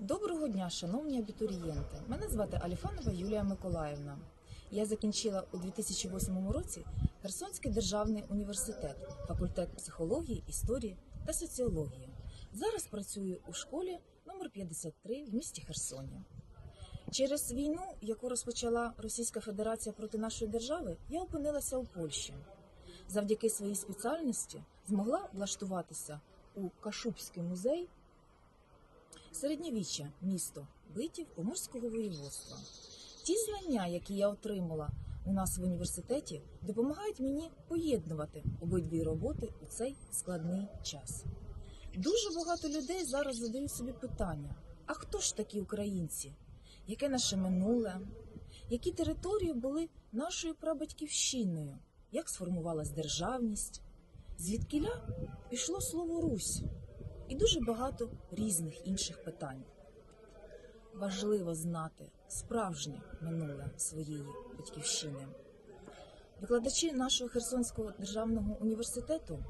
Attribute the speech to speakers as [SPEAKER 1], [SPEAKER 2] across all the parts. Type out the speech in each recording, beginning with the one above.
[SPEAKER 1] Доброго дня, шановні абітурієнти. Мене звати Аліфанова Юлія Миколаївна. Я закінчила у 2008 році Херсонський державний університет, факультет психології, історії та соціології. Зараз працюю у школі номер 53 в місті Херсоні. Через війну, яку розпочала Російська Федерація проти нашої держави, я опинилася у Польщі. Завдяки своїй спеціальності змогла влаштуватися у Кашубський музей середньовіччя, місто Битів Поморського воєводства. Ті знання, які я отримала у нас в університеті, допомагають мені поєднувати обидві роботи у цей складний час. Дуже багато людей зараз задають собі питання: а хто ж такі українці? Яке наше минуле? Які території були нашою прабатьківщиною? Як сформувалась державність? Звідкіля пішло слово Русь? І дуже багато різних інших питань. Важливо знати справжнє минуле своєї батьківщини. Викладачі нашого Херсонського державного університету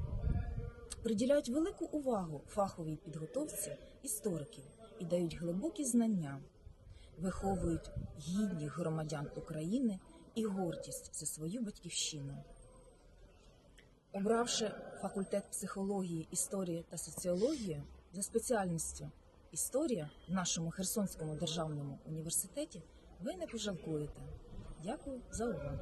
[SPEAKER 1] приділяють велику увагу фаховій підготовці істориків і дають глибокі знання, виховують гідних громадян України і гордість за свою батьківщину. Обравши факультет психології, історії та соціології за спеціальністю історія в нашому Херсонському державному університеті, ви не пожалкуєте. Дякую за увагу.